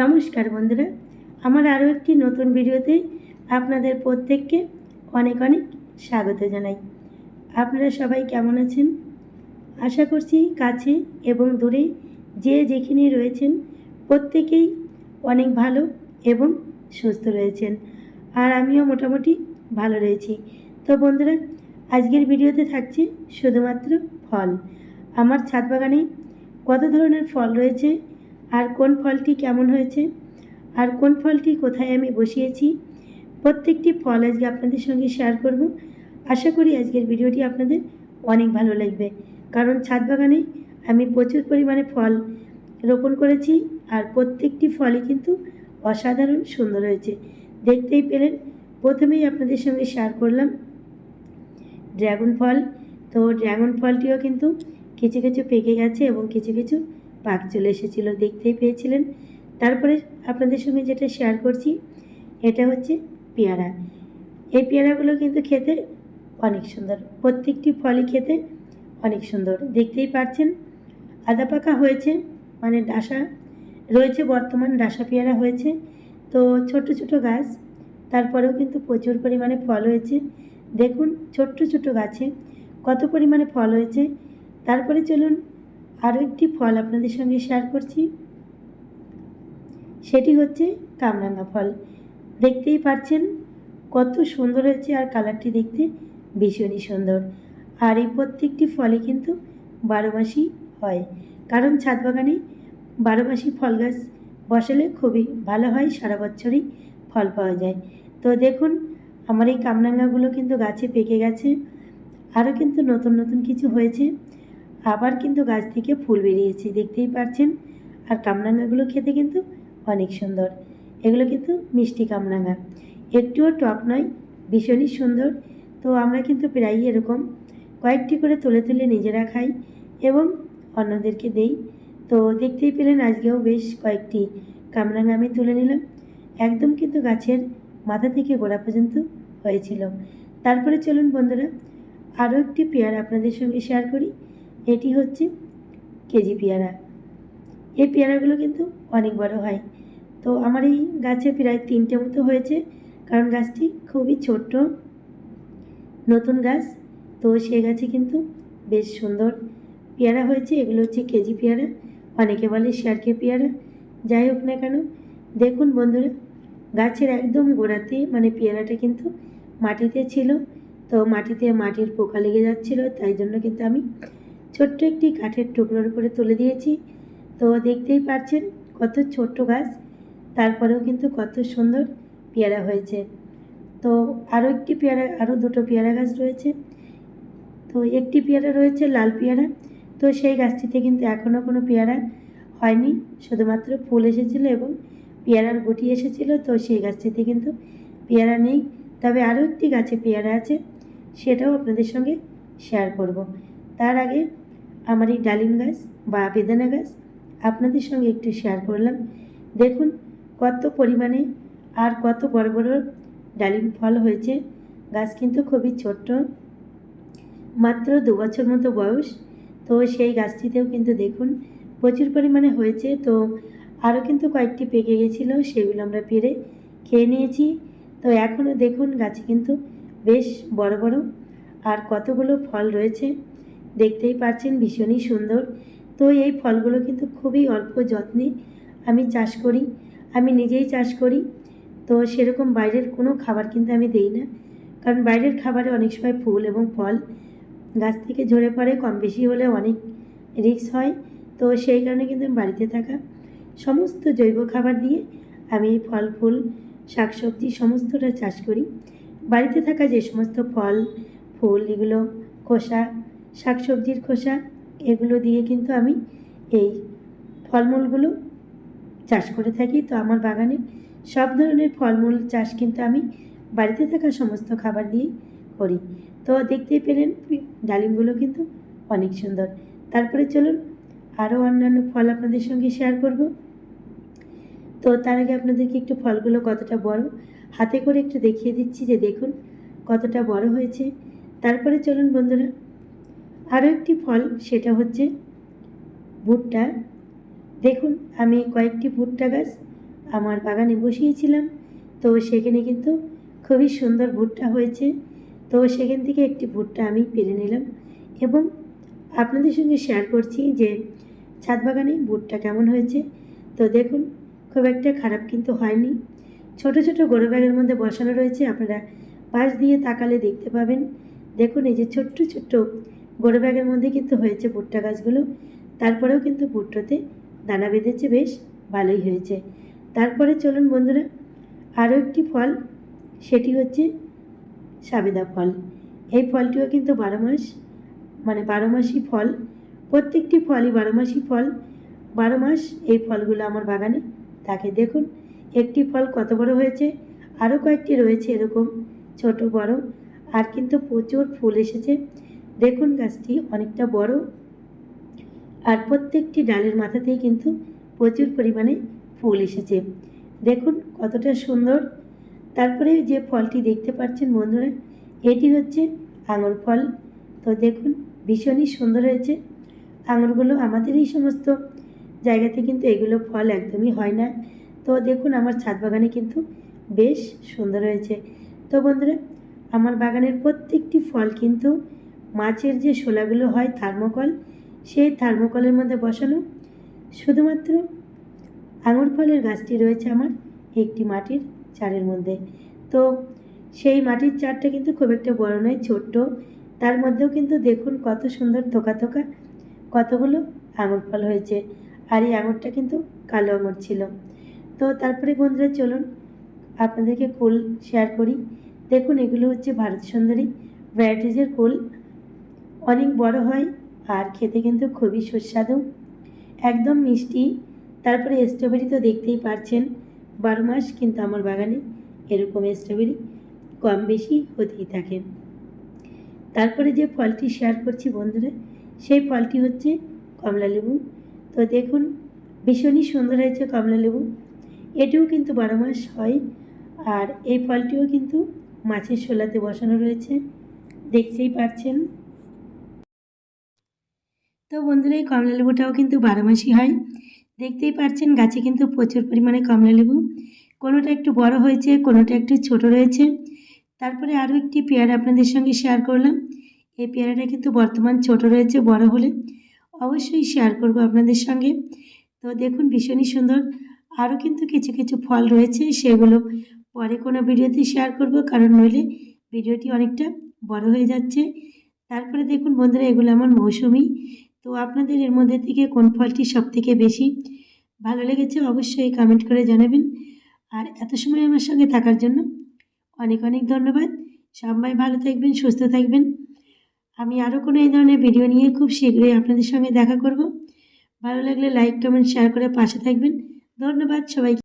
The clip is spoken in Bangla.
নমস্কার বন্ধুরা, আমার আরও একটি নতুন ভিডিওতে আপনাদের প্রত্যেককে অনেক অনেক স্বাগত জানাই। আপনারা সবাই কেমন আছেন? আশা করছি কাছে এবং দূরে যে যেখানে রয়েছেন প্রত্যেকেই অনেক ভালো এবং সুস্থ রয়েছেন আর আমিও মোটামুটি ভালো রয়েছি। তো বন্ধুরা, আজকের ভিডিওতে থাকছে শুধুমাত্র ফল। আমার ছাদ বাগানে কত ধরনের ফল রয়েছে আর কোন ফলটি কেমন হয়েছে? আর কোন ফলটি কোথায় আমি বসিয়েছি? প্রত্যেকটি ফল আজকে আপনাদের সঙ্গে শেয়ার করব। আশা করি আজকের ভিডিওটি আপনাদের অনেক ভালো লাগবে। কারণ ছাদ বাগানে আমি প্রচুর পরিমাণে ফল রোপণ করেছি আর প্রত্যেকটি ফলই কিন্তু অসাধারণ সুন্দর হয়েছে। দেখতেই পেলেন, প্রথমেই আপনাদের সঙ্গে শেয়ার করলাম ড্রাগন ফল। তো ড্রাগন ফলটিও কিন্তু কিছু কিছু পেকে গেছে এবং কিছু কিছু পাক চলে এসেছিল, দেখতেই পেয়েছিলেন। তারপরে আপনাদের সঙ্গে যেটা শেয়ার করছি, এটা হচ্ছে পেয়ারা। এই পেয়ারাগুলো কিন্তু খেতে অনেক সুন্দর, প্রত্যেকটি ফলই খেতে অনেক সুন্দর, দেখতেই পাচ্ছেন আদা পাকা হয়েছে মানে ডাসা, রয়েছে বর্তমান ডাসা পেয়ারা হয়েছে। তো ছোট ছোট গাছ, তারপরেও কিন্তু প্রচুর পরিমাণে ফল হয়েছে। দেখুন, ছোট্ট ছোট গাছে কত পরিমাণে ফল হয়েছে। তারপরে চলুন আরও একটি ফল আপনাদের সঙ্গে শেয়ার করছি। সেটি হচ্ছে কামরাঙা ফল। দেখতেই পাচ্ছেন কত সুন্দর হয়েছে আর কালারটি দেখতে ভীষণই সুন্দর। আর এই প্রত্যেকটি ফলে কিন্তু বারো মাসই হয়। কারণ ছাদ বাগানে বারো মাসি ফল গাছ বসালে খুবই ভালো হয়, সারা বছরই ফল পাওয়া যায়। তো দেখুন, আমার এই কামরাঙ্গাগুলো কিন্তু গাছে পেকে গেছে। আরও কিন্তু নতুন নতুন কিছু হয়েছে। আবার কিন্তু গাছ থেকে ফুল বেরিয়েছে, দেখতেই পাচ্ছেন আর কামরাঙ্গাগুলো খেতে কিন্তু অনেক সুন্দর। এগুলো কিন্তু মিষ্টি কামরাঙ্গা। একটুও টক নয়, ভীষণই সুন্দর। তো আমরা কিন্তু প্রায়ই এরকম কয়েকটি করে তুলে তুলে নিজেরা খাই এবং অন্যদেরকে দেই। তো দেখতেই পেলেন আজকেও বেশ কয়েকটি কামরাঙা আমি তুলে নিলাম। একদম কিন্তু গাছের মাথা থেকে গোড়া পর্যন্ত হয়েছিল। তারপরে চলুন বন্ধুরা, আরও একটি পেয়ারা আপনাদের সঙ্গে শেয়ার করি। এটি হচ্ছে কেজি পেয়ারা। এই পেয়ারাগুলো কিন্তু অনেক বড় হয়। তো আমার এই গাছে প্রায় তিনটে মতো হয়েছে, কারণ গাছটি খুবই ছোট্ট, নতুন গাছ। তো সে গাছে কিন্তু বেশ সুন্দর পেয়ারা হয়েছে। এগুলো হচ্ছে কেজি পেয়ারা, অনেকে বলে শেয়ারকে পেয়ারা। যাই হোক না কেন, দেখুন বন্ধুরা, গাছের একদম গোড়াতে মানে পেয়ারাটা কিন্তু মাটিতে ছিল। তো মাটিতে মাটির পোকা লেগে যাচ্ছিল, তাই জন্য কিন্তু আমি ছোট্ট একটি কাঠের টুকরোর উপরে তুলে দিয়েছি। তো দেখতেই পাচ্ছেন কত ছোট্ট গাছ। তারপরেও কিন্তু কত সুন্দর পেয়ারা হয়েছে। তো আরও একটি পেয়ারা আরও দুটো পেয়ারা গাছ রয়েছে। তো একটি পেয়ারা রয়েছে লাল পেয়ারা। তো সেই গাছটিতে কিন্তু এখনও কোনো পেয়ারা হয়নি। শুধুমাত্র ফুল এসেছিল এবং পেয়ারার গুটি এসেছিল। তো সেই গাছটিতে কিন্তু পেয়ারা নেই। তবে আরও একটি গাছে পেয়ারা আছে, সেটাও আপনাদের সঙ্গে শেয়ার করব। তার আগে আমার এই ডালিম গাছ বা বেদানা গাছ আপনাদের সঙ্গে একটু শেয়ার করলাম। দেখুন কত পরিমাণে আর কত বড় বড় ডালিম ফল হয়েছে। গাছ কিন্তু খুবই ছোট্ট, মাত্র দু বছর মতো বয়স। তো সেই গাছটিতেও কিন্তু দেখুন প্রচুর পরিমাণে হয়েছে। তো আরও কিন্তু কয়েকটি পেকে গেছিল, সেগুলো আমরা পেরে খেয়ে নিয়েছি। তো এখনও দেখুন গাছে কিন্তু বেশ বড় বড় আর কতগুলো ফল রয়েছে। দেখতেই পাচ্ছেন ভীষণই সুন্দর। তো এই ফলগুলো কিন্তু খুবই অল্প যত্নে আমি চাষ করি। আমি নিজেই চাষ করি। তো সেরকম বাইরের কোনো খাবার কিন্তু আমি দেই না। কারণ বাইরের খাবারে অনেক সময় ফুল এবং ফল গাছ থেকে ঝরে পড়ে, কম বেশি হলে অনেক রিস্ক হয়। তো সেই কারণে কিন্তু আমি বাড়িতে থাকা সমস্ত জৈব খাবার দিয়ে আমি ফল, ফুল, শাকসবজি সমস্তটা চাষ করি। বাড়িতে থাকা যে সমস্ত ফল, ফুল, এগুলো, খোসা শাকসবজির খোসা, এগুলো দিয়ে কিন্তু আমি এই ফলমূলগুলো চাষ করে থাকি। তো আমার বাগানে সব ধরনের ফলমূল চাষ কিন্তু আমি বাড়িতে থাকা সমস্ত খাবার দিয়ে করি। তো দেখতেই পেলেন, ডালিমগুলো কিন্তু অনেক সুন্দর। তারপরে চলুন আরও অন্যান্য ফল আপনাদের সঙ্গে শেয়ার করব। তো তার আগে আপনাদেরকে একটু ফলগুলো কতটা বড়, হাতে করে একটু দেখিয়ে দিচ্ছি যে দেখুন কতটা বড় হয়েছে। তারপরে চলুন বন্ধুরা আরও একটি ফল, সেটা হচ্ছে ভুট্টা। দেখুন, আমি কয়েকটি ভুট্টা গাছ আমার বাগানে বসিয়েছিলাম, তো সেখানে কিন্তু খুবই সুন্দর ভুট্টা হয়েছে। তো সেখান থেকে একটি ভুট্টা আমি পেরে নিলাম এবং আপনাদের সঙ্গে শেয়ার করছি যে ছাদ বাগানে ভুট্টা কেমন হয়েছে। তো দেখুন, খুব একটা খারাপ কিন্তু হয়নি। ছোট ছোট গরু ব্যাগের মধ্যে বসানো রয়েছে, আপনারা পাশ দিয়ে তাকালে দেখতে পাবেন। দেখুন, এই যে ছোট্ট ছোট্ট গরু ব্যাগের মধ্যে কিন্তু হয়েছে ভুট্টা গাছগুলো। তারপরেও কিন্তু ভুট্টোতে দানা বেঁধেছে বেশ, ভালোই হয়েছে। তারপরে চলুন বন্ধুরা, আরও একটি ফল, সেটি হচ্ছে সাবেদা ফল। এই ফলটিও কিন্তু বারো মাস মানে বারো মাসই ফল। প্রত্যেকটি ফলই বারো মাসই ফল। বারো মাস এই ফলগুলো আমার বাগানে থাকে। দেখুন, একটি ফল কত বড় হয়েছে, আরও কয়েকটি রয়েছে এরকম, ছোট, বড়। আর কিন্তু প্রচুর ফুল এসেছে। দেখুন গাছটি অনেকটা বড় আর প্রত্যেকটি ডালের মাথাতেই কিন্তু প্রচুর পরিমাণে ফুল এসেছে। দেখুন কতটা সুন্দর। তারপরে যে ফলটি দেখতে পাচ্ছেন বন্ধুরা, এটি হচ্ছে আঙুর ফল। তো দেখুন, ভীষণই সুন্দর হয়েছে। আঙুরগুলো আমাদের এই সমস্ত জায়গাতে কিন্তু এগুলো ফল একদমই হয় না। তো দেখুন, আমার ছাদ বাগানে কিন্তু বেশ সুন্দর হয়েছে। তো বন্ধুরা, আমার বাগানের প্রত্যেকটি ফল কিন্তু মাছের যে শোলাগুলো হয় থার্মোকল, সেই থার্মোকলের মধ্যে বসানো শুধুমাত্র আঙুর ফলের গাছটি রয়েছে আমার একটি মাটির চারের মধ্যে। তো সেই মাটির চারটা কিন্তু খুব একটা বড় নয়, ছোট্ট। তার মধ্যেও কিন্তু দেখুন কত সুন্দর থোকা থোকা কতগুলো আঙুর ফল হয়েছে। আর এই আঙুরটা কিন্তু কালো আঙুর ছিল। তো তারপরে বন্ধুরা চলুন আপনাদেরকে কুল শেয়ার করি। দেখুন এগুলো হচ্ছে ভারত সুন্দরী ভ্যারাইটিজের কুল। অনেক বড় হয়, আর খেতে কিন্তু খুবই সুস্বাদু। একদম মিষ্টি, তারপরে স্ট্রবেরি তো দেখতেই পারছেন, বারো মাস কিন্তু আমার বাগানে এরকম স্ট্রবেরি কম বেশি হতেই থাকে। তারপরে যে ফলটি শেয়ার করছি বন্ধুরা, সেই ফলটি হচ্ছে কমলা লেবু। তো দেখুন, ভীষণই সুন্দর হয়েছে কমলা লেবু। এটিও কিন্তু বারো মাস হয়, আর এই ফলটিও কিন্তু মাছের শোলাতে বসানো রয়েছে, দেখতেই পাচ্ছেন তো বন্ধুরা, এই কমলা লেবুটাও কিন্তু বারো হয়। দেখতেই পাচ্ছেন, গাছে কিন্তু প্রচুর পরিমাণে কমলা লেবু। কোনোটা একটু বড় হয়েছে, কোনোটা একটু ছোট রয়েছে। তারপরে আরও একটি পেয়ারা আপনাদের সঙ্গে শেয়ার করলাম। এই পেয়ারাটা কিন্তু বর্তমান ছোট রয়েছে, বড় হলে অবশ্যই শেয়ার করব আপনাদের সঙ্গে। তো দেখুন, ভীষণই সুন্দর। আরও কিন্তু কিছু কিছু ফল রয়েছে, সেগুলো পরে কোনো ভিডিওতে শেয়ার করব, কারণ নইলে ভিডিওটি অনেকটা বড় হয়ে যাচ্ছে। তারপরে দেখুন বন্ধুরা, এগুলো আমার মৌসুমি। তো আপনাদের এর মধ্যে থেকে কোন ফলটি সব থেকে বেশি ভালো লেগেছে অবশ্যই কমেন্ট করে জানাবেন। আর এত সময় আমার সঙ্গে থাকার জন্য অনেক অনেক ধন্যবাদ। সবাই ভালো থাকবেন, সুস্থ থাকবেন। আমি আরও কোনো এই ধরনের ভিডিও নিয়ে খুব শীঘ্রই আপনাদের সঙ্গে দেখা করব। ভালো লাগলে লাইক কমেন্ট শেয়ার করে পাশে থাকবেন। ধন্যবাদ সবাইকে।